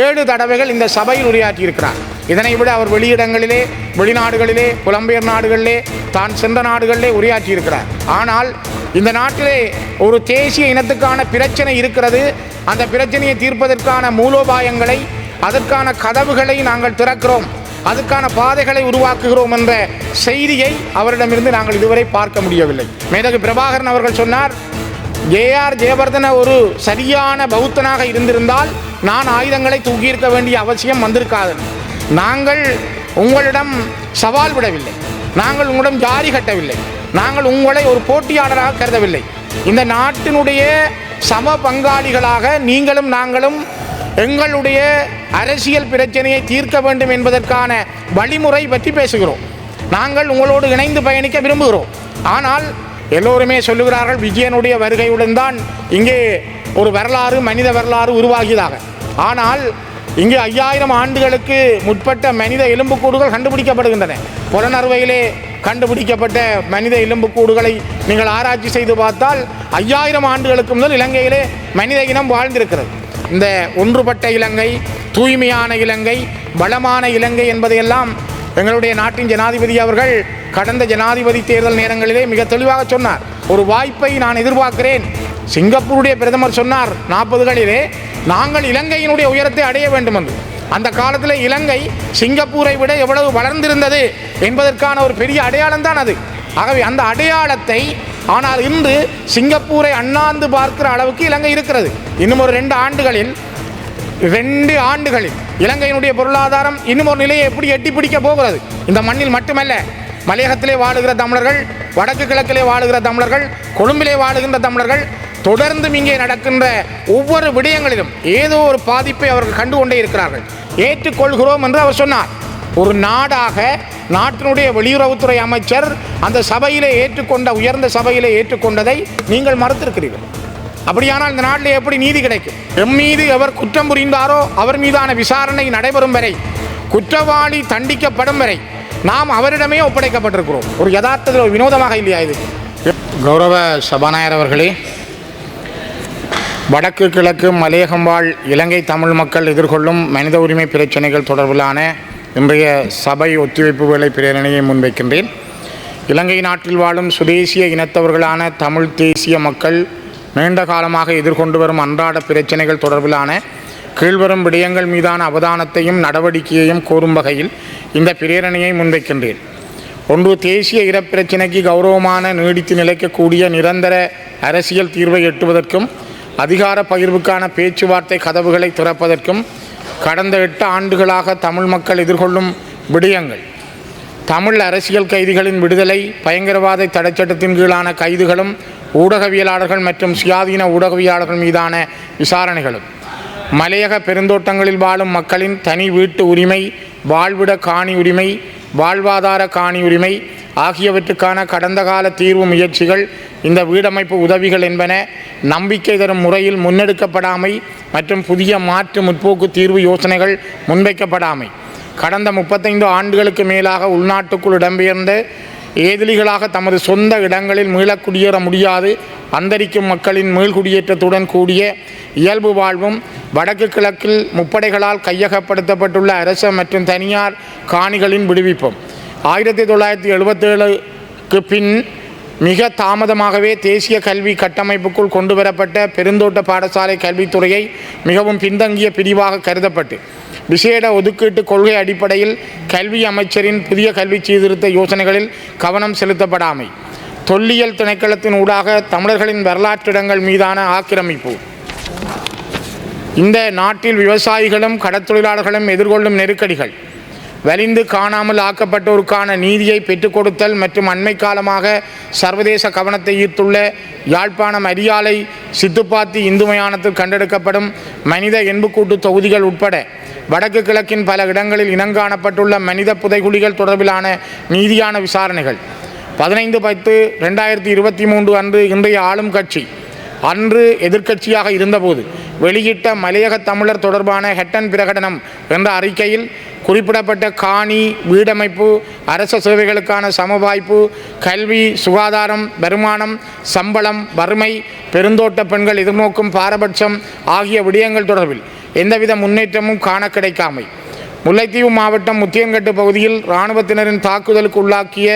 ஏழு தடவைகள் இந்த சபையில் உரையாற்றியிருக்கிறார். இதனை விட அவர் வெளியிடங்களிலே வெளிநாடுகளிலே புலம்பெயர் நாடுகளிலே தான் சென்ற நாடுகளிலே உரையாற்றியிருக்கிறார். ஆனால் இந்த நாட்டிலே ஒரு தேசிய இனத்துக்கான பிரச்சனை இருக்கிறது. அந்த பிரச்சனையை தீர்ப்பதற்கான மூலோபாயங்களை அதற்கான கதவுகளை நாங்கள் திறக்கிறோம். அதுக்கான பாதைகளை உருவாக்குகிறோம் என்ற செய்தியை அவரிடமிருந்து நாங்கள் இதுவரை பார்க்க முடியவில்லை. மேதகு பிரபாகரன் அவர்கள் சொன்னார் ஜேஆர் ஜெயவர்தன ஒரு சரியான பௌத்தனாக இருந்திருந்தால் நான் ஆயுதங்களை தூக்கியிருக்க வேண்டிய அவசியம் வந்திருக்காது. நாங்கள் உங்களிடம் சவால் விடவில்லை. நாங்கள் உங்களிடம் ஜாரி கட்டவில்லை. நாங்கள் உங்களை ஒரு போட்டியாளராக கருதவில்லை. இந்த நாட்டினுடைய சம பங்காளிகளாக நீங்களும் நாங்களும் எங்களுடைய அரசியல் பிரச்சனையை தீர்க்க வேண்டும் என்பதற்கான வழிமுறை பற்றி பேசுகிறோம். நாங்கள் உங்களோடு இணைந்து பயணிக்க விரும்புகிறோம். ஆனால் எல்லோருமே சொல்லுகிறார்கள் விஜயனுடைய வருகையுடன் தான் இங்கே ஒரு வரலாறு மனித வரலாறு உருவாகியதாக. ஆனால் இங்கே ஐயாயிரம் ஆண்டுகளுக்கு முற்பட்ட மனித எலும்புக்கூடுகள் கண்டுபிடிக்கப்படுகின்றன. புலனறுவையிலே கண்டுபிடிக்கப்பட்ட மனித எலும்புக்கூடுகளை நீங்கள் ஆராய்ச்சி செய்து பார்த்தால் ஐயாயிரம் ஆண்டுகளுக்கு முதல் இலங்கையிலே மனித இனம் வாழ்ந்திருக்கிறது. இந்த ஒன்றுபட்ட இலங்கை தூய்மையான இலங்கை வளமான இலங்கை என்பதையெல்லாம் எங்களுடைய நாட்டின் ஜனாதிபதி அவர்கள் கடந்த ஜனாதிபதி தேர்தல் நேரங்களிலே மிக தெளிவாக சொன்னார். ஒரு வாய்ப்பை நான் எதிர்பார்க்கிறேன். சிங்கப்பூருடைய பிரதமர் சொன்னார் நாற்பதுகளிலே நாங்கள் இலங்கையினுடைய உயரத்தை அடைய வேண்டும் என்று அந்த காலத்தில் இலங்கை சிங்கப்பூரை விட எவ்வளவு வளர்ந்திருந்தது என்பதற்கான ஒரு பெரிய அடையாளம் தான் அது. ஆகவே அந்த அடையாளத்தை ஆனால் இன்று சிங்கப்பூரை அண்ணாந்து பார்க்கிற அளவுக்கு இலங்கை இருக்கிறது. இன்னும் ஒரு ரெண்டு ஆண்டுகளில் ரெண்டு ஆண்டுகளில் இலங்கையினுடைய பொருளாதாரம் இன்னும் ஒரு நிலையை எப்படி எட்டி பிடிக்க போகிறது? இந்த மண்ணில் மட்டுமல்ல மலையகத்திலே வாழுகிற தமிழர்கள் வடக்கு கிழக்கிலே வாழுகிற தமிழர்கள் கொழும்பிலே வாழுகின்ற தமிழர்கள் தொடர்ந்து இங்கே நடக்கின்ற ஒவ்வொரு விடயங்களிலும் ஏதோ ஒரு பாதிப்பை அவர்கள் கண்டு கொண்டே இருக்கிறார்கள். ஏற்றுக்கொள்கிறோம் என்று அவர் சொன்னார். ஒரு நாடாக நாட்டினுடைய வெளியுறவுத்துறை அமைச்சர் அந்த சபையிலே ஏற்றுக்கொண்ட உயர்ந்த சபையிலே ஏற்றுக்கொண்டதை நீங்கள் மறுத்திருக்கிறீர்கள். அப்படியானால் இந்த நாட்டில் எப்படி நீதி கிடைக்கும்? எம் மீது எவர் குற்றம் புரிந்தாரோ அவர் மீதான விசாரணை நடைபெறும் வரை குற்றவாளி தண்டிக்கப்படும் வரை நாம் அவரிடமே ஒப்படைக்கப்பட்டிருக்கிறோம். ஒரு யதார்த்தத்தில் ஒரு வினோதமாக இல்லையா இது? கௌரவ சபாநாயகர் அவர்களே வடக்கு கிழக்கு மலையகம் வாழ் இலங்கை தமிழ் மக்கள் எதிர்கொள்ளும் மனித உரிமை பிரச்சனைகள் தொடர்பிலான இன்றைய சபை ஒத்திவைப்பு வேலை பிரேரணையை முன்வைக்கின்றேன். இலங்கை நாட்டில் வாழும் சுதேசிய இனத்தவர்களான தமிழ் தேசிய மக்கள் நீண்ட காலமாக எதிர்கொண்டு வரும் அன்றாட பிரச்சனைகள் தொடர்பிலான கீழ்வரும் விடயங்கள் மீதான அவதானத்தையும் நடவடிக்கையையும் கோரும் வகையில் இந்த பிரேரணையை முன்வைக்கின்றேன். ஒன்று தேசிய இனப்பிரச்சினைக்கு கௌரவமான நீடித்து நிலைக்கக்கூடிய நிரந்தர அரசியல் தீர்வை எட்டுவதற்கும் அதிகார பகிர்வுக்கான பேச்சுவார்த்தை கதவுகளை திறப்பதற்கும் கடந்த எட்டு ஆண்டுகளாக தமிழ் மக்கள் எதிர்கொள்ளும் விடயங்கள். தமிழ் அரசியல் கைதிகளின் விடுதலை பயங்கரவாத தடைச்சட்டத்தின் கீழான கைதுகளும் ஊடகவியலாளர்கள் மற்றும் சுயாதீன ஊடகவியலாளர்கள் மீதான விசாரணைகளும். மலையக பெருந்தோட்டங்களில் வாழும் மக்களின் தனி வீட்டு உரிமை வாழ்விட காணி உரிமை வாழ்வாதார காணி உரிமை ஆகியவற்றுக்கான கடந்த கால தீர்வு முயற்சிகள் இந்த வீடமைப்பு உதவிகள் என்பன நம்பிக்கை தரும் முறையில் முன்னெடுக்கப்படாமை மற்றும் புதிய மாற்று முற்போக்கு தீர்வு யோசனைகள் முன்வைக்கப்படாமை. கடந்த முப்பத்தைந்து ஆண்டுகளுக்கு மேலாக உள்நாட்டுக்குள் இடம்பெயர்ந்த ஏதிலிகளாக தமது சொந்த இடங்களில் மீளக் குடியேற முடியாது. அந்தரிக்கும் மக்களின் மீள்குடியேற்றத்துடன் கூடிய இயல்பு வாழ்வும் வடக்கு கிழக்கில் முப்படைகளால் கையகப்படுத்தப்பட்டுள்ள அரச மற்றும் தனியார் காணிகளின் விடுவிப்பும். ஆயிரத்தி தொள்ளாயிரத்தி எழுபத்தேழுக்கு பின் மிக தாமதமாகவே தேசிய கல்வி கட்டமைப்புக்குள் கொண்டு வரப்பட்ட பெருந்தோட்ட பாடசாலை கல்வித்துறையை மிகவும் பின்தங்கிய பிரிவாக கருதப்பட்டு விசேட ஒதுக்கீட்டு கொள்கை அடிப்படையில் கல்வி அமைச்சரின் புதிய கல்வி சீர்திருத்த யோசனைகளில் கவனம் செலுத்தப்படாமை. தொல்லியல் திணைக்களத்தின் ஊடாக தமிழர்களின் வரலாற்றிடங்கள் மீதான ஆக்கிரமிப்பு. இந்த நாட்டில் விவசாயிகளும் கடற்தொழிலாளர்களும் எதிர்கொள்ளும் நெருக்கடிகள். வலிந்து காணாமல் ஆக்கப்பட்டோருக்கான நீதியை பெற்றுக் கொடுத்தல் மற்றும் அண்மை காலமாக சர்வதேச கவனத்தை ஈர்த்துள்ள யாழ்ப்பாணம் அரியாலை சித்துப்பாத்தி இந்து மயானத்தில் கண்டெடுக்கப்படும் மனித எண்புக்கூட்டு தொகுதிகள் உட்பட வடக்கு கிழக்கின் பல இடங்களில் இனங்காணப்பட்டுள்ள மனித புதைகுழிகள் தொடர்பிலான நீதியான விசாரணைகள். பதினைந்து பத்து ரெண்டாயிரத்தி இருபத்தி மூன்று அன்று இன்றைய ஆளும் கட்சி அன்று எதிர்க்கட்சியாக இருந்தபோது வெளியிட்ட மலையக தமிழர் தொடர்பான ஹெட்டன் பிரகடனம் என்ற அறிக்கையில் குறிப்பிடப்பட்ட காணி வீடமைப்பு அரச சேவைகளுக்கான சமவாய்ப்பு கல்வி சுகாதாரம் வருமானம் சம்பளம் வறுமை பெருந்தோட்ட பெண்கள் எதிர்நோக்கும் பாரபட்சம் ஆகிய விடயங்கள் தொடர்பில் எந்தவித முன்னேற்றமும் காண கிடைக்காமை. முல்லைத்தீவு மாவட்டம் முத்தியங்கட்டு பகுதியில் இராணுவத்தினரின் தாக்குதலுக்கு உள்ளாக்கிய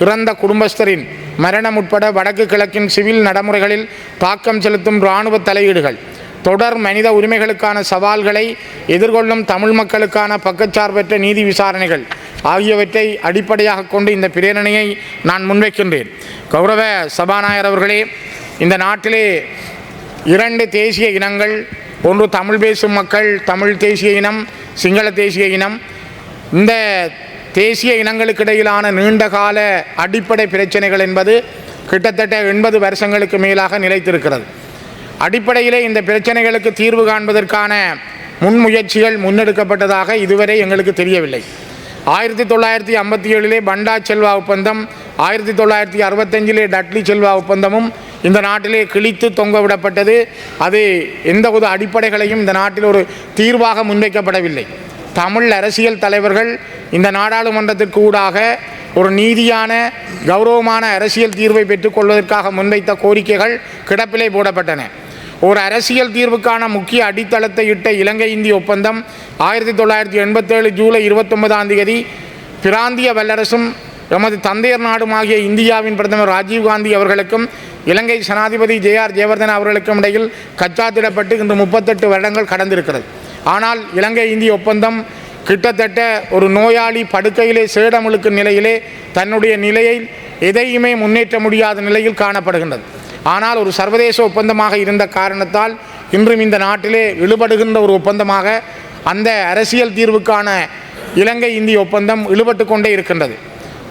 இறந்த குடும்பஸ்தரின் மரணம் உட்பட வடக்கு கிழக்கின் சிவில் நடைமுறைகளில் தாக்கம் செலுத்தும் இராணுவ தலையீடுகள். தொடர் மனித உரிமைகளுக்கான சவால்களை எதிர்கொள்ளும் தமிழ் மக்களுக்கான பக்கச்சார்பற்ற நீதி விசாரணைகள் ஆகியவற்றை அடிப்படையாக கொண்டு இந்த பிரேரணையை நான் முன்வைக்கின்றேன். கௌரவ சபாநாயகர் அவர்களே இந்த நாட்டிலே இரண்டு தேசிய இனங்கள் ஒன்று தமிழ் பேசும் மக்கள் தமிழ் தேசிய இனம் சிங்கள தேசிய இனம். இந்த தேசிய இனங்களுக்கு இடையிலான நீண்டகால அடிப்படை பிரச்சனைகள் என்பது கிட்டத்தட்ட எண்பது வருஷங்களுக்கு மேலாக நிலைத்திருக்கிறது. அடிப்படையிலே இந்த பிரச்சனைகளுக்கு தீர்வு காண்பதற்கான முன்முயற்சிகள் முன்னெடுக்கப்பட்டதாக இதுவரை எங்களுக்கு தெரியவில்லை. ஆயிரத்தி தொள்ளாயிரத்தி ஐம்பத்தி ஏழிலே பண்டா செல்வா ஒப்பந்தம் ஆயிரத்தி தொள்ளாயிரத்தி அறுபத்தஞ்சிலே டட்லி செல்வா ஒப்பந்தமும் இந்த நாட்டிலே கிழித்து தொங்க விடப்பட்டது. அது எந்த ஒரு அடிப்படைகளையும் இந்த நாட்டில் ஒரு தீர்வாக முன்வைக்கப்படவில்லை. தமிழ் அரசியல் தலைவர்கள் இந்த நாடாளுமன்றத்திற்கு ஊடாக ஒரு நீதியான கௌரவமான அரசியல் தீர்வை பெற்றுக்கொள்வதற்காக முன்வைத்த கோரிக்கைகள் கிடப்பிலே போடப்பட்டன. ஒரு அரசியல் தீர்வுக்கான முக்கிய அடித்தளத்தை இட்ட இலங்கை இந்திய ஒப்பந்தம் ஆயிரத்தி தொள்ளாயிரத்தி எண்பத்தேழு ஜூலை இருபத்தொன்பதாம் தேதி பிராந்திய வல்லரசும் எமது தந்தையர் நாடுமாகிய இந்தியாவின் பிரதமர் ராஜீவ்காந்தி அவர்களுக்கும் இலங்கை சனாதிபதி ஜே ஆர் ஜெயவர்தன அவர்களுக்கும் இடையில் கச்சாத்திடப்பட்டு இன்று முப்பத்தெட்டு வருடங்கள் கடந்திருக்கிறது. ஆனால் இலங்கை இந்திய ஒப்பந்தம் கிட்டத்தட்ட ஒரு நோயாளி படுக்கையிலே சேடமுழுக்கும் நிலையிலே தன்னுடைய நிலையை எதையுமே முன்னேற்ற முடியாத நிலையில் காணப்படுகின்றது. ஆனால் ஒரு சர்வதேச ஒப்பந்தமாக இருந்த காரணத்தால் இன்றும் இந்த நாட்டிலே இழுபடுகின்ற ஒரு ஒப்பந்தமாக அந்த அரசியல் தீர்வுக்கான இலங்கை இந்திய ஒப்பந்தம் இழுபட்டு கொண்டே இருக்கின்றது.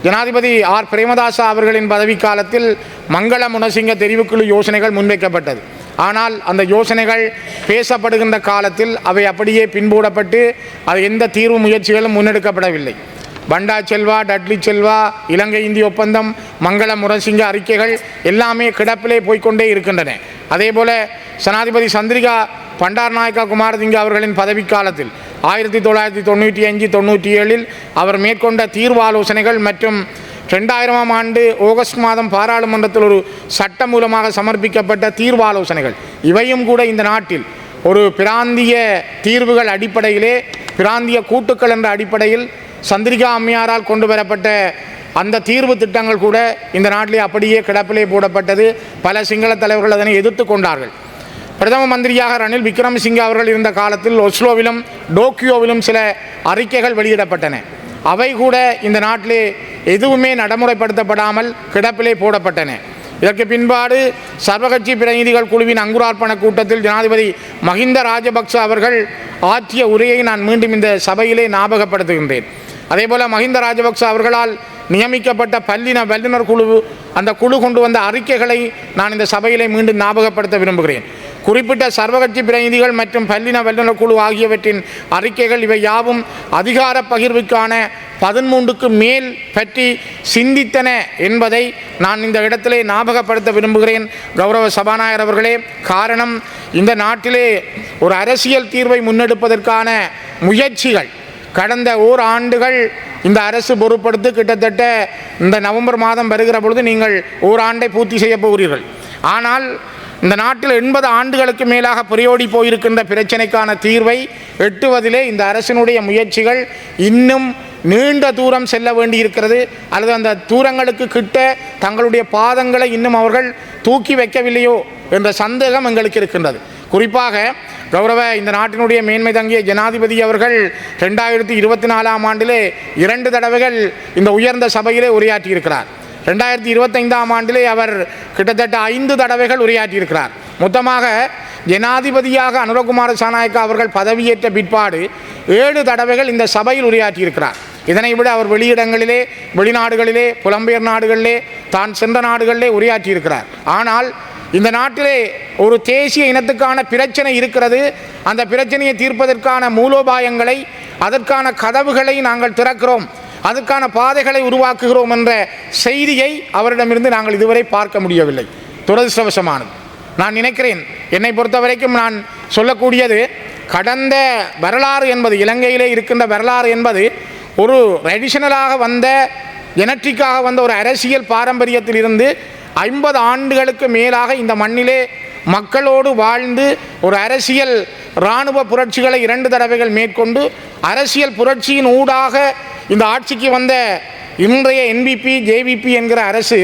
ஜனாதிபதி ஆர். பிரேமதாசா அவர்களின் பதவிக்காலத்தில் மங்கள முனசிங்க தெரிவுக்குழு யோசனைகள் முன்வைக்கப்பட்டது. ஆனால் அந்த யோசனைகள் பேசப்படுகின்ற காலத்தில் அவை அப்படியே பின்பூடப்பட்டு அது எந்த தீர்வு முயற்சிகளும் முன்னெடுக்கப்படவில்லை. பண்டா செல்வா டட்லி செல்வா இலங்கை இந்திய ஒப்பந்தம் மங்கள முரசிங்க அறிக்கைகள் எல்லாமே கிடப்பிலே போய்க்கொண்டே இருக்கின்றன. அதேபோல சனாதிபதி சந்திரிகா பண்டார் நாயக்கா குமாரதிங்க அவர்களின் பதவிக்காலத்தில் ஆயிரத்தி தொள்ளாயிரத்தி தொண்ணூற்றி அஞ்சு தொண்ணூற்றி ஏழில் அவர் மேற்கொண்ட தீர்வு ஆலோசனைகள் மற்றும் ரெண்டாயிரமாம் ஆண்டு ஆகஸ்ட் மாதம் பாராளுமன்றத்தில் ஒரு சட்டம் மூலமாக சமர்ப்பிக்கப்பட்ட தீர்வு ஆலோசனைகள் இவையும் கூட இந்த நாட்டில் ஒரு பிராந்திய தீர்வுகள் அடிப்படையிலே பிராந்திய கூட்டுக்கள் என்ற அடிப்படையில் சந்திரிகா அம்மையாரால் கொண்டு வரப்பட்ட அந்த தீர்வு திட்டங்கள் கூட இந்த நாட்டிலே அப்படியே கிடப்பிலே போடப்பட்டது. பல சிங்கள தலைவர்கள் அதனை எதிர்த்து கொண்டார்கள். பிரதம மந்திரியாக ரணில் விக்ரமசிங்கே அவர்கள் இருந்த காலத்தில் ஒஸ்லோவிலும் டோக்கியோவிலும் சில அறிக்கைகள் வெளியிடப்பட்டன. அவை கூட இந்த நாட்டிலே எதுவுமே நடைமுறைப்படுத்தப்படாமல் கிடப்பிலே போடப்பட்டன. இதற்கு பின்பாடு சர்வகட்சி பிரதிநிதிகள் குழுவின் அங்குரார்ப்பண கூட்டத்தில் ஜனாதிபதி மஹிந்த ராஜபக்ச அவர்கள் ஆற்றிய உரையை நான் மீண்டும் இந்த சபையிலே ஞாபகப்படுத்துகின்றேன். அதேபோல மஹிந்த ராஜபக்ச அவர்களால் நியமிக்கப்பட்ட பல்லின வல்லுநர் குழு அந்த குழு கொண்டு வந்த அறிக்கைகளை நான் இந்த சபையிலே மீண்டும் ஞாபகப்படுத்த விரும்புகிறேன். குறிப்பிட்ட சர்வகட்சி பிரதிநிதிகள் மற்றும் பல்லின வல்லுநர் குழு ஆகியவற்றின் அறிக்கைகள் இவை யாவும் அதிகார பகிர்வுக்கான பதிமூன்றுக்கு மேல் பற்றி சிந்தித்தன என்பதை நான் இந்த இடத்திலே ஞாபகப்படுத்த விரும்புகிறேன். கௌரவ சபாநாயகர் அவர்களே காரணம் இந்த நாட்டிலே ஒரு அரசியல் தீர்வை முன்னெடுப்பதற்கான முயற்சிகள் கடந்த ஓர் ஆண்டுகள் இந்த அரசு பொருட்படுத்து கிட்டத்தட்ட இந்த நவம்பர் மாதம் வருகிற பொழுது நீங்கள் ஓராண்டை பூர்த்தி செய்ய போகிறீர்கள். ஆனால் இந்த நாட்டில் எண்பது ஆண்டுகளுக்கு மேலாக புரியோடி போயிருக்கின்ற பிரச்சனைக்கான தீர்வை எட்டுவதிலே இந்த அரசினுடைய முயற்சிகள் இன்னும் நீண்ட தூரம் செல்ல வேண்டியிருக்கிறது. அல்லது அந்த தூரங்களுக்கு கிட்ட தங்களுடைய பாதங்களை இன்னும் அவர்கள் தூக்கி வைக்கவில்லையோ என்ற சந்தேகம் எங்களுக்கு இருக்கின்றது. குறிப்பாக கௌரவ இந்த நாட்டினுடைய மேன்மை தங்கிய ஜனாதிபதி அவர்கள் ரெண்டாயிரத்தி இருபத்தி நாலாம் ஆண்டிலே இரண்டு தடவைகள் இந்த உயர்ந்த சபையிலே உரையாற்றியிருக்கிறார். ரெண்டாயிரத்தி இருபத்தைந்தாம் ஆண்டிலே அவர் கிட்டத்தட்ட ஐந்து தடவைகள் உரையாற்றியிருக்கிறார். மொத்தமாக ஜனாதிபதியாக அனுரகுமார சாநாயக்கா அவர்கள் பதவியேற்ற பிற்பாடு ஏழு தடவைகள் இந்த சபையில் உரையாற்றியிருக்கிறார். இதனை விட அவர் வெளியிடங்களிலே வெளிநாடுகளிலே புலம்பெயர் நாடுகளிலே தான் சென்ற நாடுகளிலே உரையாற்றியிருக்கிறார். ஆனால் இந்த நாட்டிலே ஒரு தேசிய இனத்துக்கான பிரச்சனை இருக்கிறது. அந்த பிரச்சனையை தீர்ப்பதற்கான மூலோபாயங்களை அதற்கான கதவுகளை நாங்கள் திறக்கிறோம். அதற்கான பாதைகளை உருவாக்குகிறோம் என்ற செய்தியை அவரிடமிருந்து நாங்கள் இதுவரை பார்க்க முடியவில்லை. துரதிருஷ்டவசமானது. நான் நினைக்கிறேன் என்னை பொறுத்த வரைக்கும் நான் சொல்லக்கூடியது கடந்த வரலாறு என்பது இலங்கையிலே இருக்கின்ற வரலாறு என்பது ஒரு ட்ரெடிஷனலாக வந்த ஜெனட்டிக்காக வந்த ஒரு அரசியல் பாரம்பரியத்திலிருந்து ஐம்பது ஆண்டுகளுக்கு மேலாக இந்த மண்ணிலே மக்களோடு வாழ்ந்து ஒரு அரசியல் இராணுவ புரட்சிகளை இரண்டு தடவைகள் மேற்கொண்டு அரசியல் புரட்சியின் ஊடாக இந்த ஆட்சிக்கு வந்த இன்றைய என்பிபி ஜேவிபி என்கிற அரசு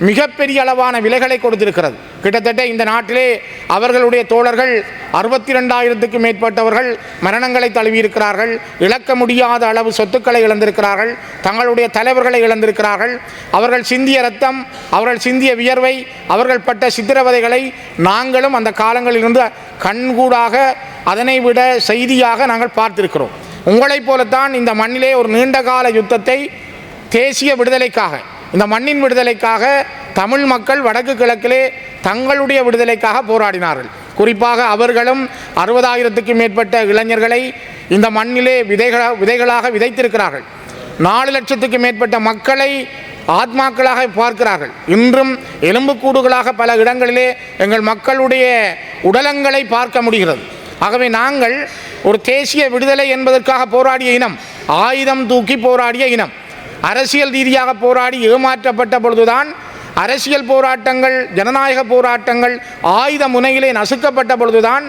மிகப்பெரிய அளவான விலைகளை கொடுத்திருக்கிறது. கிட்டத்தட்ட இந்த நாட்டிலே அவர்களுடைய தோழர்கள் அறுபத்தி ரெண்டாயிரத்துக்கு மேற்பட்டவர்கள் மரணங்களை தழுவியிருக்கிறார்கள். இழக்க முடியாத அளவு சொத்துக்களை இழந்திருக்கிறார்கள். தங்களுடைய தலைவர்களை இழந்திருக்கிறார்கள். அவர்கள் சிந்திய ரத்தம் அவர்கள் சிந்திய வியர்வை அவர்கள் பட்ட சித்திரவதைகளை நாங்களும் அந்த காலங்களிலிருந்து கண்கூடாக அதனை விட செய்தியாக நாங்கள் பார்த்திருக்கிறோம். உங்களைப் போலத்தான் இந்த மண்ணிலே ஒரு நீண்டகால யுத்தத்தை தேசிய விடுதலைக்காக இந்த மண்ணின் விடுதலைக்காக தமிழ் மக்கள் வடக்கு கிழக்கிலே தங்களுடைய விடுதலைக்காக போராடினார்கள். குறிப்பாக அவர்களும் அறுபதாயிரத்துக்கும் மேற்பட்ட இளைஞர்களை இந்த மண்ணிலே விதைகள விதைகளாக விதைத்திருக்கிறார்கள். நாலு லட்சத்துக்கு மேற்பட்ட மக்களை ஆத்மாக்களாக பார்க்கிறார்கள். இன்றும் எலும்புக்கூடுகளாக பல இடங்களிலே எங்கள் மக்களுடைய உடலங்களை பார்க்க முடிகிறது. ஆகவே நாங்கள் ஒரு தேசிய விடுதலை என்பதற்காக போராடிய இனம் ஆயுதம் தூக்கி போராடிய இனம். அரசியல் ரீதியாக போராடி ஏமாற்றப்பட்ட பொழுதுதான் அரசியல் போராட்டங்கள் ஜனநாயக போராட்டங்கள் ஆயுத முனையிலே நசுக்கப்பட்ட பொழுதுதான்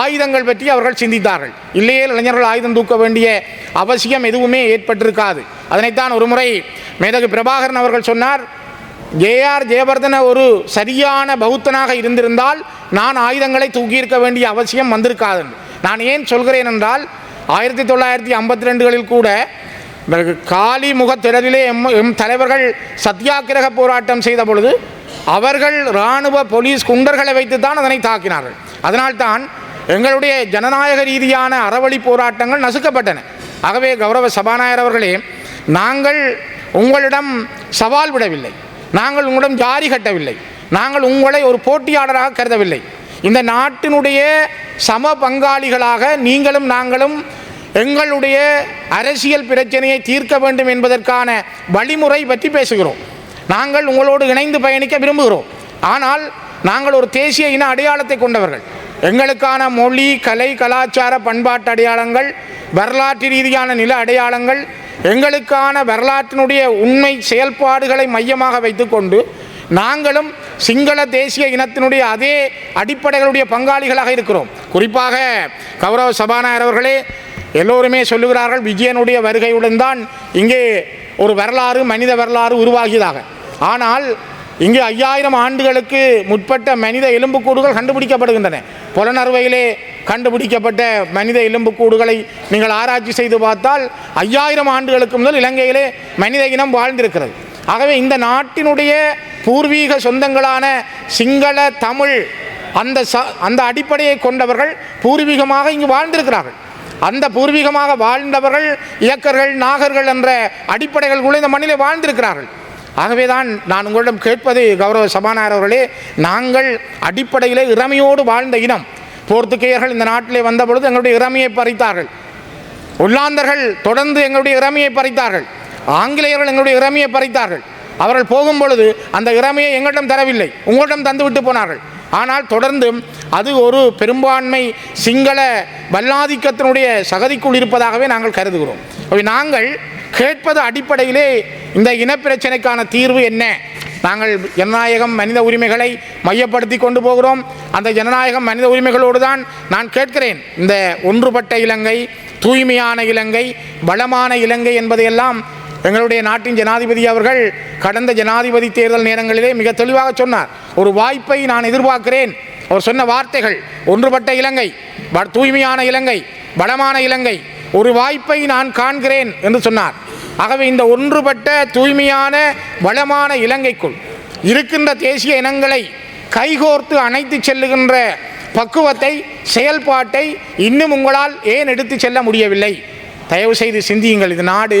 ஆயுதங்கள் பற்றி அவர்கள் சிந்தித்தார்கள். இல்லையே இளைஞர்கள் ஆயுதம் தூக்க வேண்டிய அவசியம் எதுவுமே ஏற்பட்டிருக்காது. அதனைத்தான் ஒரு முறை மேதகு பிரபாகரன் அவர்கள் சொன்னார் ஜேஆர் ஜெயவர்தன ஒரு சரியான பௌத்தனாக இருந்திருந்தால் நான் ஆயுதங்களை தூக்கியிருக்க வேண்டிய அவசியம் வந்திருக்காது. நான் ஏன் சொல்கிறேன் என்றால் ஆயிரத்தி தொள்ளாயிரத்தி ஐம்பத்தி ரெண்டுகளில் கூட பிறகு காலி முகத்திடலிலே எம் எம் தலைவர்கள் சத்தியாகிரக போராட்டம் செய்த பொழுது அவர்கள் இராணுவ போலீஸ் குண்டர்களை வைத்து தான் அதனை தாக்கினார்கள். அதனால்தான் எங்களுடைய ஜனநாயக ரீதியான அறவழி போராட்டங்கள் நசுக்கப்பட்டன. ஆகவே கௌரவ சபாநாயகர் அவர்களே நாங்கள் உங்களிடம் சவால் விடவில்லை. நாங்கள் உங்களிடம் ஜாரி கட்டவில்லை. நாங்கள் உங்களை ஒரு போட்டியாளராக கருதவில்லை. இந்த நாட்டினுடைய சம பங்காளிகளாக நீங்களும் நாங்களும் எங்களுடைய அரசியல் பிரச்சனையை தீர்க்க வேண்டும் என்பதற்கான வழிமுறை பற்றி பேசுகிறோம். நாங்கள் உங்களோடு இணைந்து பயணிக்க விரும்புகிறோம். ஆனால் நாங்கள் ஒரு தேசிய இன அடையாளத்தை கொண்டவர்கள். எங்களுக்கான மொழி கலை கலாச்சார பண்பாட்டு அடையாளங்கள் வரலாற்று ரீதியான நில அடையாளங்கள் எங்களுக்கான வரலாற்றினுடைய உண்மை செயல்பாடுகளை மையமாக வைத்துக்கொண்டு நாங்களும் சிங்கள தேசிய இனத்தினுடைய அதே அடிப்படைகளுடைய பங்காளிகளாக இருக்கிறோம். குறிப்பாக கௌரவ சபாநாயகர் அவர்களே எல்லோருமே சொல்லுகிறார்கள் விஜயனுடைய வருகையுடன் தான் இங்கே ஒரு வரலாறு மனித வரலாறு உருவாகியதாக. ஆனால் இங்கே ஐயாயிரம் ஆண்டுகளுக்கு முற்பட்ட மனித எலும்புக்கூடுகள் கண்டுபிடிக்கப்படுகின்றன. புலனறுவையிலே கண்டுபிடிக்கப்பட்ட மனித எலும்புக்கூடுகளை நீங்கள் ஆராய்ச்சி செய்து பார்த்தால் ஐயாயிரம் ஆண்டுகளுக்கு முதல் இலங்கையிலே மனித இனம் வாழ்ந்திருக்கிறது. ஆகவே இந்த நாட்டினுடைய பூர்வீக சொந்தங்களான சிங்கள தமிழ் அந்த ச அந்த அடிப்படையை கொண்டவர்கள் பூர்வீகமாக இங்கு வாழ்ந்திருக்கிறார்கள். அந்த பூர்வீகமாக வாழ்ந்தவர்கள் இயக்கர்கள் நாகர்கள் என்ற அடிப்படைகள் கூட இந்த மண்ணிலே வாழ்ந்திருக்கிறார்கள். ஆகவே தான் நான் உங்களிடம் கேட்பது கௌரவ சபாநாயகர் அவர்களே நாங்கள் அடிப்படையிலே இறமையோடு வாழ்ந்த இனம். போர்த்துகேயர்கள் இந்த நாட்டிலே வந்த பொழுது எங்களுடைய இறமையை பறித்தார்கள். உள்ளாந்தர்கள் தொடர்ந்து எங்களுடைய இறமையை பறித்தார்கள். ஆங்கிலேயர்கள் எங்களுடைய இறமையை பறித்தார்கள். அவர்கள் போகும் பொழுது அந்த இறமையை எங்களிடம் தரவில்லை. உங்களிடம் தந்துவிட்டு போனார்கள். ஆனால் தொடர்ந்தும் அது ஒரு பெரும்பான்மை சிங்கள வல்லாதிக்கத்தினுடைய சகதிக்குள் இருப்பதாகவே நாங்கள் கருதுகிறோம். அவை நாங்கள் கேட்பது அடிப்படையிலே இந்த இனப்பிரச்சனைக்கான தீர்வு என்ன? நாங்கள் ஜனநாயகம் மனித உரிமைகளை மையப்படுத்தி கொண்டு போகிறோம். அந்த ஜனநாயகம் மனித உரிமைகளோடு தான் நான் கேட்கிறேன். இந்த ஒன்றுபட்ட இலங்கை தூய்மையான இலங்கை வளமான இலங்கை என்பதையெல்லாம் எங்களுடைய நாட்டின் ஜனாதிபதி அவர்கள் கடந்த ஜனாதிபதி தேர்தல் நேரங்களிலே மிக தெளிவாக சொன்னார். ஒரு வாய்ப்பை நான் எதிர்பார்க்கிறேன். அவர் சொன்ன வார்த்தைகள் ஒன்றுபட்ட இலங்கை தூய்மையான இலங்கை பலமான இலங்கை ஒரு வாய்ப்பை நான் காண்கிறேன் என்று சொன்னார். ஆகவே இந்த ஒன்றுபட்ட தூய்மையான வளமான இலங்கைக்குள் இருக்கின்ற தேசிய இனங்களை கைகோர்த்து அணைத்து செல்லுகின்ற பக்குவத்தை செயல்பாட்டை இன்னும் உங்களால் ஏன் எடுத்து செல்ல முடியவில்லை? தயவு செய்து சிந்தியுங்கள். இது நாடு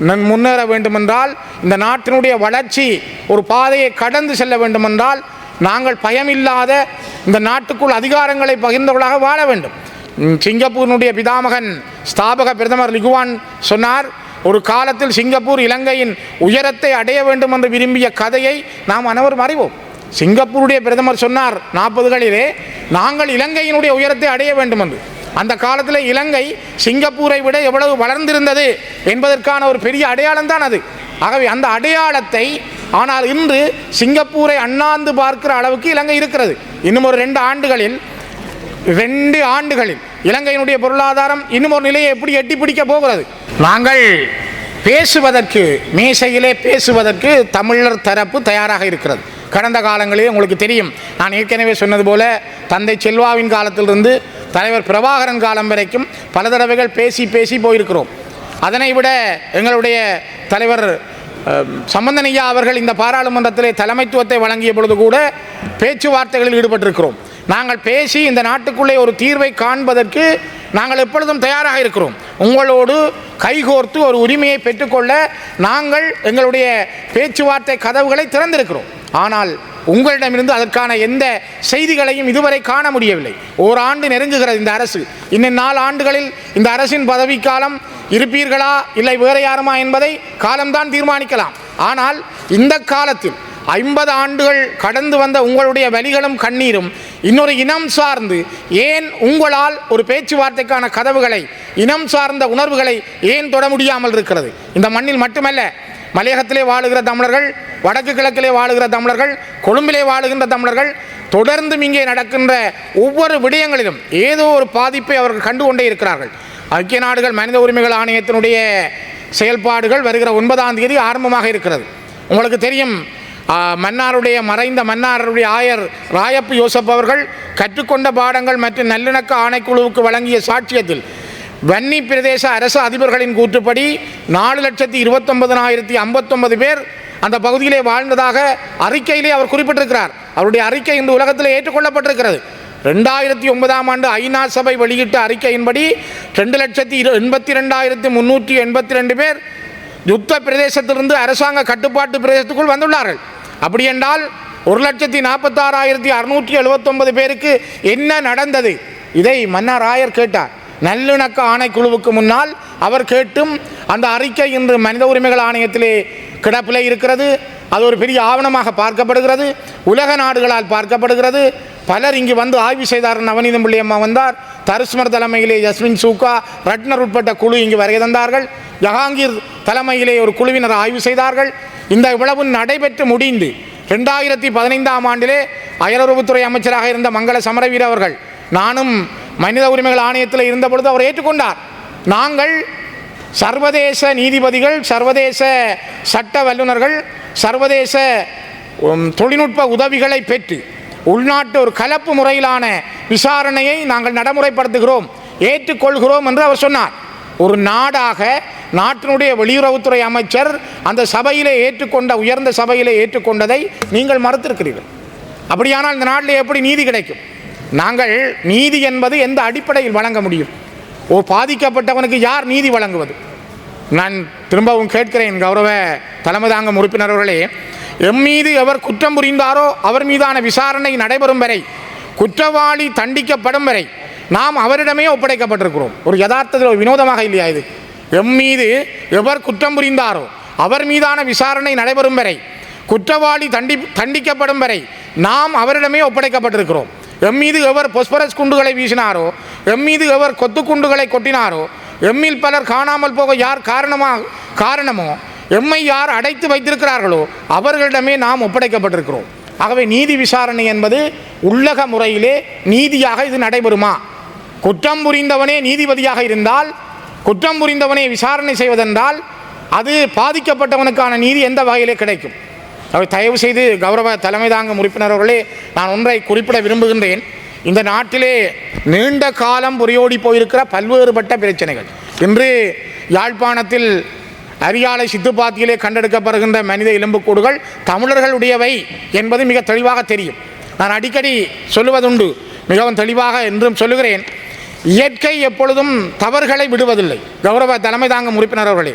முன்னேற வேண்டுமென்றால் இந்த நாட்டினுடைய வளர்ச்சி ஒரு பாதையை கடந்து செல்ல வேண்டுமென்றால் நாங்கள் பயமில்லாத இந்த நாட்டுக்குள் அதிகாரங்களை பகிர்ந்தவர்களாக வாழ வேண்டும். சிங்கப்பூரினுடைய பிதாமகன் ஸ்தாபக பிரதமர் லிகுவான் சொன்னார் ஒரு காலத்தில் சிங்கப்பூர் இலங்கையின் உயரத்தை அடைய வேண்டும் என்று விரும்பிய கதையை நாம் அனைவரும் அறிவோம். சிங்கப்பூருடைய பிரதமர் சொன்னார் நாற்பதுகளிலே நாங்கள் இலங்கையினுடைய உயரத்தை அடைய வேண்டும் என்று அந்த காலத்தில் இலங்கை சிங்கப்பூரை விட எவ்வளவு வளர்ந்திருந்தது என்பதற்கான ஒரு பெரிய அடையாளம் தான் அது. ஆகவே அந்த அடையாளத்தை ஆனால் இன்று சிங்கப்பூரை அண்ணாந்து பார்க்கிற அளவுக்கு இலங்கை இருக்கிறது. இன்னும் ஒரு ரெண்டு ஆண்டுகளில் ரெண்டு ஆண்டுகளில் இலங்கையினுடைய பொருளாதாரம் இன்னும் ஒரு நிலையை எப்படி எட்டி பிடிக்க போகிறது? நாங்கள் பேசுவதற்கு மேசையிலே பேசுவதற்கு தமிழர் தரப்பு தயாராக இருக்கிறது. கடந்த காலங்களில் உங்களுக்கு தெரியும் நான் ஏற்கனவே சொன்னது போல தந்தை செல்வாவின் காலத்திலிருந்து தலைவர் பிரபாகரன் காலம் வரைக்கும் பல தடவைகள் பேசி பேசி போயிருக்கிறோம். அதனை விட எங்களுடைய தலைவர் சம்பந்தனையா அவர்கள் இந்த பாராளுமன்றத்திலே தலைமைத்துவத்தை வழங்கிய பொழுது கூட பேச்சுவார்த்தைகளில் ஈடுபட்டிருக்கிறோம். நாங்கள் பேசி இந்த நாட்டுக்குள்ளே ஒரு தீர்வை காண்பதற்கு நாங்கள் எப்பொழுதும் தயாராக இருக்கிறோம். உங்களோடு கைகோர்த்து ஒரு உரிமையை பெற்றுக்கொள்ள நாங்கள் எங்களுடைய பேச்சுவார்த்தை கதவுகளை திறந்திருக்கிறோம். ஆனால் உங்களிடமிருந்து அதற்கான எந்த செய்திகளையும் இதுவரை காண முடியவில்லை. ஓராண்டு நெருங்குகிறது இந்த அரசு. இன்னும் நாலு ஆண்டுகளில் இந்த அரசின் பதவிக்காலம் இருப்பீர்களா இல்லை வேறு யாருமா என்பதை காலம்தான் தீர்மானிக்கலாம். ஆனால் இந்த காலத்தில் ஐம்பது ஆண்டுகள் கடந்து வந்த உங்களுடைய வலிகளும் கண்ணீரும் இன்னொரு இனம் சார்ந்து ஏன் உங்களால் ஒரு பேச்சுவார்த்தைக்கான கதவுகளை இனம் சார்ந்த உணர்வுகளை ஏன் தொட முடியாமல் இருக்கிறது? இந்த மண்ணில் மட்டுமல்ல மலையகத்திலே வாழுகிற தமிழர்கள் வடக்கு கிழக்கிலே வாழுகிற தமிழர்கள் கொழும்பிலே வாழுகின்ற தமிழர்கள் தொடர்ந்தும் இங்கே நடக்கின்ற ஒவ்வொரு விடயங்களிலும் ஏதோ ஒரு பாதிப்பை அவர்கள் கண்டு கொண்டே இருக்கிறார்கள். ஐக்கிய நாடுகள் மனித உரிமைகள் ஆணையத்தினுடைய செயல்பாடுகள் வருகிற ஒன்பதாம் தேதி ஆரம்பமாக இருக்கிறது. உங்களுக்கு தெரியும் மன்னாருடைய மறைந்த மன்னாருடைய ஆயர் ராயப்பு யோசப் அவர்கள் கற்றுக்கொண்ட பாடங்கள் மற்றும் நல்லிணக்க ஆணைக்குழுவுக்கு வழங்கிய சாட்சியத்தில் வன்னி பிரதேச அரசு அதிபர்களின் கூற்றுப்படி நாலு லட்சத்தி இருபத்தொன்பதனாயிரத்தி ஐம்பத்தொன்பது பேர் அந்த பகுதியிலே வாழ்ந்ததாக அறிக்கையிலே அவர் குறிப்பிட்டிருக்கிறார். அவருடைய அறிக்கை இந்த உலகத்தில் ஏற்றுக்கொள்ளப்பட்டிருக்கிறது. ரெண்டாயிரத்தி ஒன்பதாம் ஆண்டு ஐநா சபை வெளியிட்ட அறிக்கையின்படி ரெண்டு லட்சத்தி இரு எண்பத்தி ரெண்டாயிரத்தி முந்நூற்றி எண்பத்தி ரெண்டு பேர் யுத்த பிரதேசத்திலிருந்து அரசாங்க கட்டுப்பாட்டு பிரதேசத்துக்குள் வந்துள்ளார்கள். அப்படி என்றால் ஒரு லட்சத்தி நாற்பத்தாறாயிரத்தி அறுநூற்றி எழுபத்தொன்பது பேருக்கு என்ன நடந்தது? இதை மன்னார் ஆயர் கேட்டார். நல்லிணக்க ஆணைக்குழுவுக்கு முன்னால் அவர் கேட்டும் அந்த அறிக்கை இன்று மனித உரிமைகள் ஆணையத்திலே கிடப்பிலே இருக்கிறது. அது ஒரு பெரிய ஆவணமாக பார்க்கப்படுகிறது. உலக நாடுகளால் பார்க்கப்படுகிறது. பலர் இங்கு வந்து ஆய்வு செய்தார். நவநீதம் பிள்ளையம்மா வந்தார். தருஸ்மர் தலைமையிலே ஜஸ்மின் சூக்கா ரட்னர் உட்பட்ட குழு இங்கு வருகை தந்தார்கள். ஜஹாங்கீர் தலைமையிலே ஒரு குழுவினர் ஆய்வு செய்தார்கள். இந்த இவ்வளவு நடைபெற்று முடிந்து ரெண்டாயிரத்தி பதினைந்தாம் ஆண்டிலே அயலுறவுத்துறை அமைச்சராக இருந்த மங்கள சமரவீர அவர்கள் நானும் மனித உரிமைகள் ஆணையத்தில் இருந்த பொழுது அவர் ஏற்றுக்கொண்டார். நாங்கள் சர்வதேச நீதிபதிகள் சர்வதேச சட்ட வல்லுநர்கள் சர்வதேச தொழில்நுட்ப உதவிகளை பெற்று உள்நாட்டு ஒரு கலப்பு முறையிலான விசாரணையை நாங்கள் நடைமுறைப்படுத்துகிறோம் ஏற்றுக்கொள்கிறோம் என்று அவர் சொன்னார். ஒரு நாடாக நாட்டினுடைய வெளியுறவுத்துறை அமைச்சர் அந்த சபையிலே ஏற்றுக்கொண்ட உயர்ந்த சபையிலே ஏற்றுக்கொண்டதை நீங்கள் மறுத்திருக்கிறீர்கள். அப்படியானால் இந்த நாட்டில் எப்படி நீதி கிடைக்கும்? நாங்கள் நீதி என்பது எந்த அடிப்படையில் வழங்க முடியும்? ஓ பாதிக்கப்பட்டவனுக்கு யார் நீதி வழங்குவது? நான் திரும்பவும் கேட்கிறேன் கௌரவ தலைமை தாங்கும் எம் மீது எவர் குற்றம் புரிந்தாரோ அவர் மீதான விசாரணை நடைபெறும் வரை குற்றவாளி தண்டிக்கப்படும் வரை நாம் அவரிடமே ஒப்படைக்கப்பட்டிருக்கிறோம். ஒரு யதார்த்தத்தில் ஒரு வினோதமாக இல்லையா இது? எம் மீது எவர் குற்றம் புரிந்தாரோ அவர் மீதான விசாரணை நடைபெறும் வரை குற்றவாளி தண்டி தண்டிக்கப்படும் வரை நாம் அவரிடமே ஒப்படைக்கப்பட்டிருக்கிறோம். எம்மீது எவர் பொஸ்பரஸ் குண்டுகளை வீசினாரோ எம் மீது எவர் கொத்து குண்டுகளை கொட்டினாரோ எம்மில் பலர் காணாமல் போக யார் காரணமாக காரணமோ எம்மை யார் அடைத்து வைத்திருக்கிறார்களோ அவர்களிடமே நாம் ஒப்படைக்கப்பட்டிருக்கிறோம். ஆகவே நீதி விசாரணை என்பது உள்ளக முறையிலே நீதியாக இது நடைபெறுமா? குற்றம் புரிந்தவனே நீதிபதியாக இருந்தால் குற்றம் புரிந்தவனை விசாரணை செய்வதென்றால் அது பாதிக்கப்பட்டவனுக்கான நீதி எந்த வகையிலே கிடைக்கும்? அவர் தயவு செய்து கௌரவ தலைமை தாங்கும் உறுப்பினர்களே நான் ஒன்றை குறிப்பிட விரும்புகின்றேன். இந்த நாட்டிலே நீண்ட காலம் புரியோடி போயிருக்கிற பல்வேறுபட்ட பிரச்சனைகள். இன்று யாழ்ப்பாணத்தில் அரியாலை சித்துப்பாத்தியிலே கண்டெடுக்கப்படுகின்ற மனித எலும்புக்கூடுகள் தமிழர்களுடையவை என்பது மிக தெளிவாக தெரியும். நான் அடிக்கடி சொல்லுவதுண்டு மிகவும் தெளிவாக என்றும் சொல்லுகிறேன். இயற்கை எப்பொழுதும் தவறுகளை விடுவதில்லை. கௌரவ தலைமை தாங்கும் உறுப்பினர் அவர்களே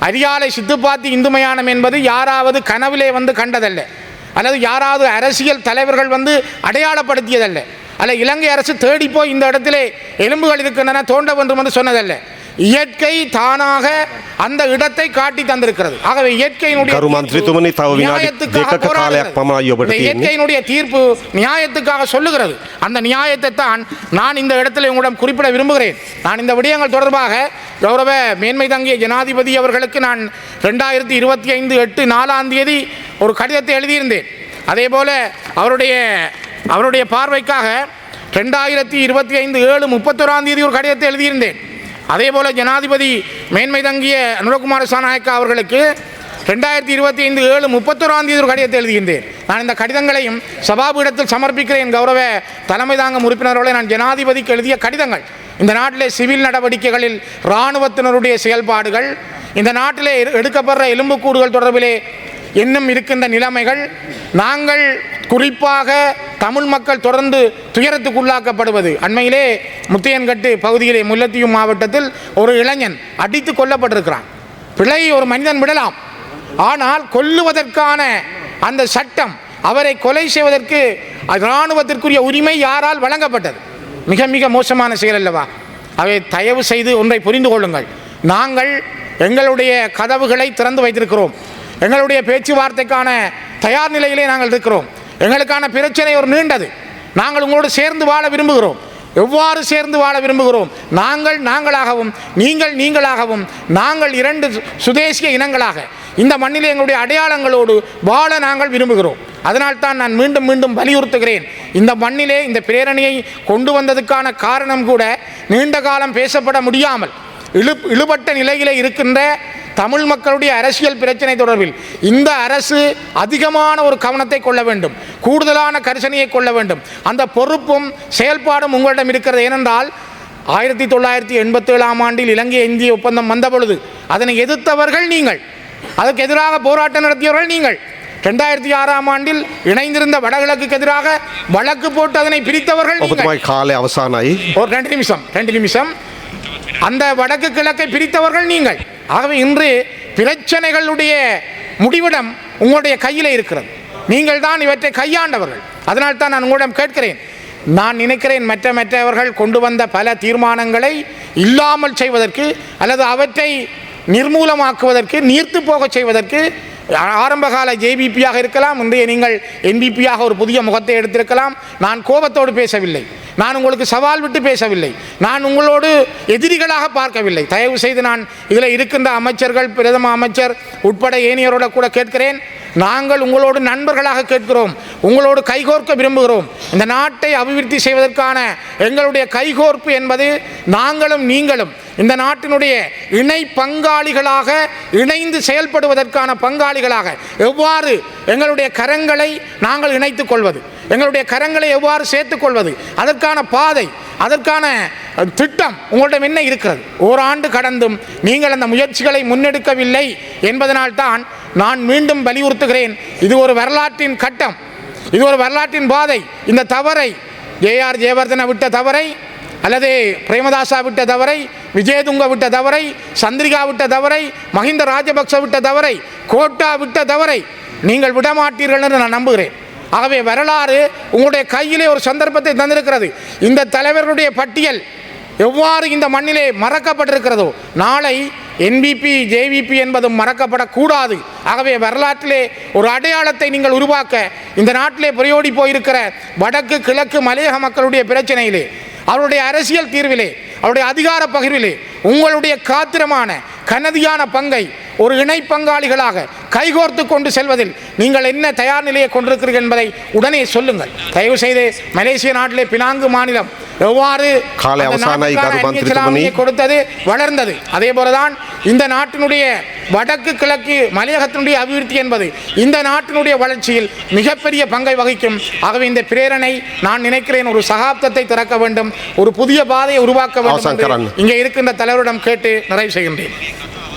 அரியாலை சித்துப்பாத்தி இந்துமயானம் என்பது யாராவது கனவிலே வந்து கண்டதல்ல. அல்லது யாராவது அரசியல் தலைவர்கள் வந்து அடையாளப்படுத்தியதல்ல. அல்ல இலங்கை அரசு தேடிப்போய் இந்த இடத்திலே எலும்புகள் இருக்கின்றன தோண்ட வேண்டும் என்று சொன்னதல்ல. இயற்கை தானாக அந்த இடத்தை காட்டி தந்திருக்கிறது. ஆகவே இயற்கையினுடைய இயற்கையினுடைய தீர்ப்பு நியாயத்துக்காக சொல்லுகிறது. அந்த நியாயத்தை தான் நான் இந்த இடத்துல உங்களிடம் குறிப்பிட விரும்புகிறேன். நான் இந்த விடயங்கள் தொடர்பாக கௌரவ மேன்மை தங்கிய ஜனாதிபதி அவர்களுக்கு நான் ரெண்டாயிரத்தி இருபத்தி ஐந்து எட்டு நாலாம் தேதி ஒரு கடிதத்தை எழுதியிருந்தேன். அதே போல அவருடைய அவருடைய பார்வைக்காக ரெண்டாயிரத்தி இருபத்தி ஐந்து ஏழு முப்பத்தொராம் தேதி ஒரு கடிதத்தை எழுதியிருந்தேன். அதே போல் ஜனாதிபதி மேன்மை தங்கிய அனுரகுமார சாநாயக்கா அவர்களுக்கு ரெண்டாயிரத்தி இருபத்தி ஐந்து ஏழு முப்பத்தொராம் தேதி ஒரு கடிதத்தை எழுதியிருந்தேன் நான் இந்த கடிதங்களையும் சபாபீடத்தில் சமர்ப்பிக்கிறேன் கௌரவ தலைமை தாங்கும் உறுப்பினர்களை நான் ஜனாதிபதிக்கு எழுதிய கடிதங்கள். இந்த நாட்டிலே சிவில் நடவடிக்கைகளில் இராணுவத்தினருடைய செயல்பாடுகள் இந்த நாட்டிலே எடு- எடுக்கப்படுற எலும்புக்கூடுகள் தொடர்பிலே இன்னும் இருக்கின்ற நிலைமைகள் நாங்கள் குறிப்பாக தமிழ் மக்கள் தொடர்ந்து துயரத்துக்குள்ளாக்கப்படுவது. அண்மையிலே முத்தையன்கட்டு பகுதியிலே முல்லத்தியும் மாவட்டத்தில் ஒரு இளைஞன் அடித்து கொல்லப்பட்டிருக்கிறான். பிழை ஒரு மனிதன் விடலாம். ஆனால் கொல்லுவதற்கான அந்த சட்டம் அவரை கொலை செய்வதற்கு இராணுவத்திற்குரிய உரிமை யாரால் வழங்கப்பட்டது? மிக மிக மோசமான செயல் அல்லவா? அவை தயவு செய்து ஒன்றை புரிந்து கொள்ளுங்கள். நாங்கள் எங்களுடைய கதவுகளை திறந்து வைத்திருக்கிறோம். எங்களுடைய பேச்சுவார்த்தைக்கான தயார் நிலையிலே நாங்கள் இருக்கிறோம். எங்களுக்கான பிரச்சனை ஒரு நீண்டது. நாங்கள் உங்களோடு சேர்ந்து வாழ விரும்புகிறோம். எவ்வாறு சேர்ந்து வாழ விரும்புகிறோம்? நாங்கள் நாங்களாகவும் நீங்கள் நீங்களாகவும் நாங்கள் இரண்டு சு- சுதேசிய இனங்களாக இந்த மண்ணிலே எங்களுடைய அடையாளங்களோடு வாழ நாங்கள் விரும்புகிறோம். அதனால்தான் நான் மீண்டும் மீண்டும் வலியுறுத்துகிறேன். இந்த மண்ணிலே இந்த பிரேரணையை கொண்டு வந்ததுக்கான காரணம் கூட நீண்ட காலம் பேசப்பட முடியாமல் இழு இழுபட்ட நிலையிலே இருக்கின்ற தமிழ் மக்களுடைய அரசியல் பிரச்சனை தொடர்பில் இந்த அரசு அதிகமான ஒரு கவனத்தை கொள்ள வேண்டும். கூடுதலான கரிசனையை கொள்ள வேண்டும். அந்த பொறுப்பும் செயல்பாடும் உங்களிடம் இருக்கிறது. ஏனென்றால் ஆயிரத்தி தொள்ளாயிரத்தி எண்பத்தேழாம் ஆண்டில் இலங்கை இந்திய ஒப்பந்தம் வந்த பொழுது அதனை எதிர்த்தவர்கள் நீங்கள். அதற்கு எதிராக போராட்டம் நடத்தியவர்கள் நீங்கள். ரெண்டாயிரத்தி ஆறாம் ஆண்டில் இணைந்திருந்த வடகிழக்கு எதிராக வழக்கு போட்டு அதனை பிரித்தவர்கள் காலை அவசானாயி. ஒரு ரெண்டு நிமிஷம் ரெண்டு நிமிஷம். அந்த வடக்கு கிழக்கை பிரித்தவர்கள் நீங்கள். ஆகவே இன்று பிரச்சனைகளுடைய முடிவிடம் உங்களுடைய கையில் இருக்கிறது. நீங்கள் தான் இவற்றை கையாண்டவர்கள். அதனால் தான் நான் உங்களிடம் கேட்கிறேன். நான் நினைக்கிறேன் மற்ற மற்றவர்கள் கொண்டு வந்த பல தீர்மானங்களை இல்லாமல் செய்வதற்கு அல்லது அவற்றை நிர்மூலமாக்குவதற்கு நீர்த்து போகச் செய்வதற்கு ஆரம்பகால ஜேபிபியாக இருக்கலாம் இன்றைய நீங்கள் என்பிபியாக ஒரு புதிய முகத்தை எடுத்திருக்கலாம். நான் கோபத்தோடு பேசவில்லை. நான் உங்களுக்கு சவால் விட்டு பேசவில்லை. நான் உங்களோடு எதிரிகளாக பார்க்கவில்லை. தயவு செய்து நான் இதில் இருக்கின்ற அமைச்சர்கள் பிரதம அமைச்சர் உட்பட ஏனியரோட கூட கேட்கிறேன். நாங்கள் உங்களோடு நண்பர்களாக கேட்கிறோம். உங்களோடு கைகோர்க்க விரும்புகிறோம். இந்த நாட்டை அபிவிருத்தி செய்வதற்கான எங்களுடைய கைகோர்ப்பு என்பது நாங்களும் நீங்களும் இந்த நாட்டினுடைய இணை பங்காளிகளாக இணைந்து செயல்படுவதற்கான பங்காளிகளாக எவ்வாறு எங்களுடைய கரங்களை நாங்கள் இணைத்துக் கொள்வது? எங்களுடைய கரங்களை எவ்வாறு சேர்த்துக் கொள்வது? அதற்கான பாதை அதற்கான திட்டம் உங்களிடம் என்ன இருக்கிறது? ஓராண்டு கடந்தும் நீங்கள் அந்த முயற்சிகளை முன்னெடுக்கவில்லை என்பதனால்தான் நான் மீண்டும் வலியுறுத்துகிறேன். இது ஒரு வரலாற்றின் கட்டம். இது ஒரு வரலாற்றின் பாதை. இந்த தவறை ஜேஆர் ஜெயவர்தன விட்ட தவறை அல்லது பிரேமதாசா விட்ட தவறை விஜயதுங்க விட்ட தவறை சந்திரிகா விட்ட தவறை மஹிந்த ராஜபக்ச விட்ட தவறை கோட்டா விட்ட தவறை நீங்கள் விடமாட்டீர்கள் என்று நான் நம்புகிறேன். ஆகவே வரலாறு உங்களுடைய கையிலே ஒரு சந்தர்ப்பத்தை தந்திருக்கிறது. இந்த தலைவர்களுடைய பட்டியல் எவ்வாறு இந்த மண்ணிலே மறக்கப்பட்டிருக்கிறதோ நாளை என்பிபி ஜேவிபி என்பதும் மறக்கப்படக்கூடாது. ஆகவே வரலாற்றிலே ஒரு அடையாளத்தை நீங்கள் உருவாக்க இந்த நாட்டிலே புரையோடி போயிருக்கிற வடக்கு கிழக்கு மலையக மக்களுடைய பிரச்சனையிலே அவருடைய அரசியல் தீர்விலே அவருடைய அதிகார பகிர்விலே உங்களுடைய காத்திரமான கனதியான பங்கை ஒரு இணை பங்காளிகளாக கைகோர்த்து கொண்டு செல்வதில் நீங்கள் என்ன தயார் நிலையை கொண்டிருக்கிறீர்கள் என்பதை உடனே சொல்லுங்கள் தயவு செய்து மலேசிய நாட்டிலே பினாங்கு மாநிலம் எவ்வாறு. கொடுத்தது வளர்ந்தது அதே போலதான் இந்த நாட்டினுடைய வடக்கு கிழக்கு மலையகத்தினுடைய அபிவிருத்தி என்பது இந்த நாட்டினுடைய வளர்ச்சியில் மிகப்பெரிய பங்கை வகிக்கும் ஆகவே இந்த பிரேரணை நான் நினைக்கிறேன் ஒரு சகாப்தத்தை திறக்க வேண்டும் ஒரு புதிய பாதையை உருவாக்க வேண்டும். இங்கே இருக்கின்ற தலைவரிடம் கேட்டு நிறைவு செய்கின்றேன்